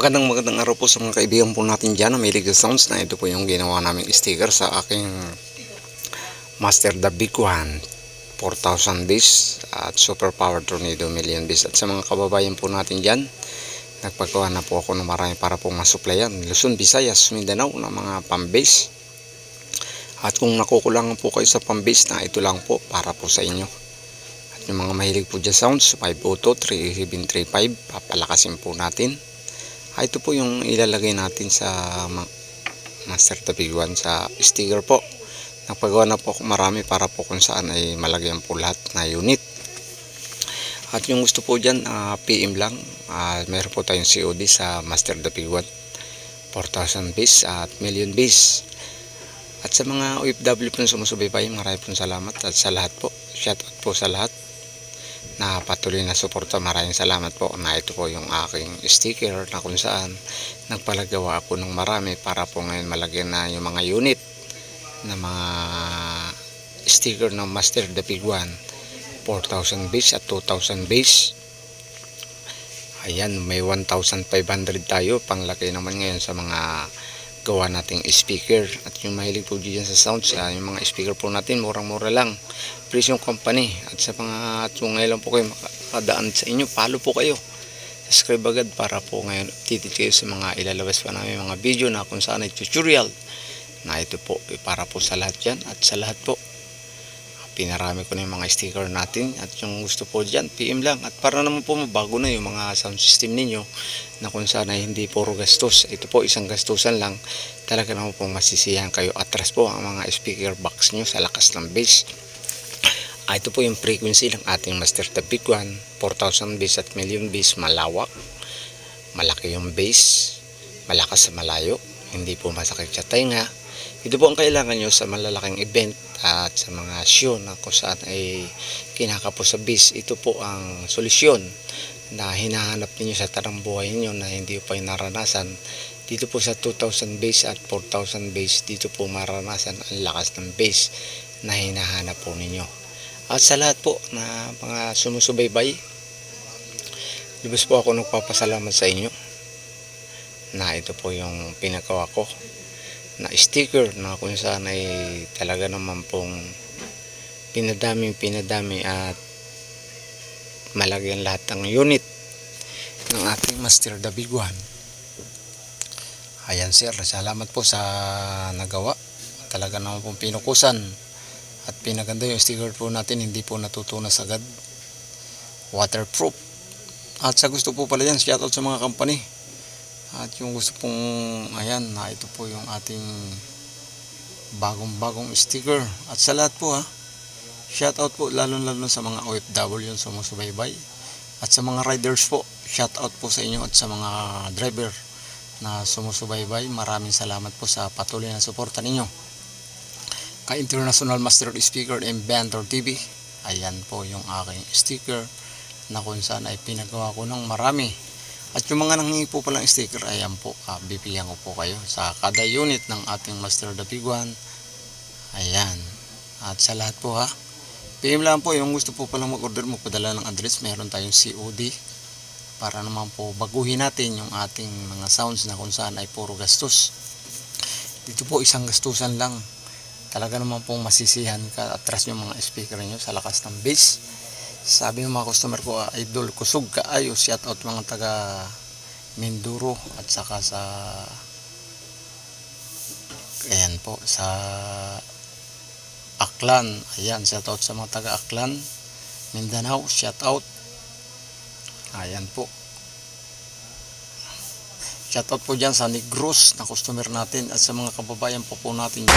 Magandang magandang araw po sa mga kaibigan po natin dyan na Sounds na ito po yung ginawa naming sticker sa aking Master the Big One. 4,000 bis at Super Power Tornado Million bis. At sa mga kababayan po natin dyan nagpagawa na po ako ng marami para po masuplayan. Luzon, Visayas, Mindanao na mga pambase at kung nakukulangan po kayo sa pambase na ito lang po para po sa inyo. At yung mga mahilig po dyan sounds 502 3735 papalakasin po natin ito po yung ilalagay natin sa ma- Master Tapig 1 sa sticker po. Nagpagawa na po marami para po kung saan ay malagyan po lahat na unit. At yung gusto po dyan, ah, PM lang. Ah, meron po tayong COD sa Master Tapig 1. 4,000 bis at million bis. At sa mga OFW po na sumusubaybay, maraming po salamat. At sa lahat po, shoutout po sa lahat na patuloy na suporta. Maraming salamat po na ito po yung aking sticker na kung saan nagpalagawa ako ng marami para po ngayon malagyan na yung mga unit na mga sticker ng Master the Big One 4,000 base at 2,000 base. Ayan may 1,500 tayo. Panglagay naman ngayon sa mga gawa nating speaker. At yung mahilig po dyan sa sounds ah, yung mga speaker po natin murang mura lang. Prison Company. At sa mga ngayon lang po kayo makadaan sa inyo follow po kayo. Subscribe agad para po ngayon updated kayo sa mga ilalabas pa namin mga video na kung saan ay tutorial na ito po eh, para po sa lahat yan at sa lahat po pinarami ko na yung mga sticker natin at yung gusto po dyan PM lang. At para naman po mabago na yung mga sound system ninyo na kung saan ay hindi puro gastos. Ito po isang gastusan lang. Talaga naman po masisiyahan kayo. Atras po ang mga speaker box nyo sa lakas ng bass. Ah, ito po yung frequency ng ating Master the Big One 4,000 bass at million bass malawak. Malaki yung bass. Malakas sa malayo. Hindi po masakit sa tenga ito po ang kailangan nyo sa malalaking event at sa mga show na kung saan ay kinakapo sa bass ito po ang solusyon na hinahanap ninyo sa tarang buhay ninyo na hindi pa naranasan. Dito po sa 2,000 base at 4,000 base dito po maranasan ang lakas ng base na hinahanap po ninyo. At sa lahat po na mga sumusubaybay, lubos po ako nagpapasalamat sa inyo na ito po yung pinagawa ko na sticker na kung saan ay talaga naman pong pinadaming pinadami at malagyan lahat ng unit ng ating Master One. Ayan sir, salamat po sa nagawa. Talaga naman pong pinukusan at pinaganda yung sticker po natin, hindi po natutunas agad. Waterproof. At sa gusto po pala yan, shoutout sa mga company. At yung gusto pong, ayan, na ito po yung ating bagong-bagong sticker. At sa lahat po ha, shoutout po lalo-lalo sa mga OFW yung sumusubaybay. At sa mga riders po, shoutout po sa inyo at sa mga driver na sumusubaybay. Maraming salamat po sa patuloy na suporta ninyo kay International Master Speaker and Banter TV. Ayan po yung aking sticker na kung saan ay pinagawa ko ng marami. At yung mga nanghingi po palang sticker, ayan po, uh, bibigyan ko po kayo sa kada unit ng ating Master the Big One. Ayan. At sa lahat po ha, PM lang po yung gusto po palang mag-order mo, padala ng address, meron tayong COD para naman po baguhin natin yung ating mga sounds na kung saan ay puro gastos. Dito po isang gastusan lang talaga naman pong masisihan ka atras yung mga speaker nyo sa lakas ng bass sabi ng mga customer ko ah, idol kusog ka. Ayo shout out mga taga Minduro at saka sa ayan po sa Aklan. Ayan shout out sa mga taga Aklan Mindanao shout out ayan po. Shoutout po dyan sa Negros na customer natin at sa mga kababayan po po natin.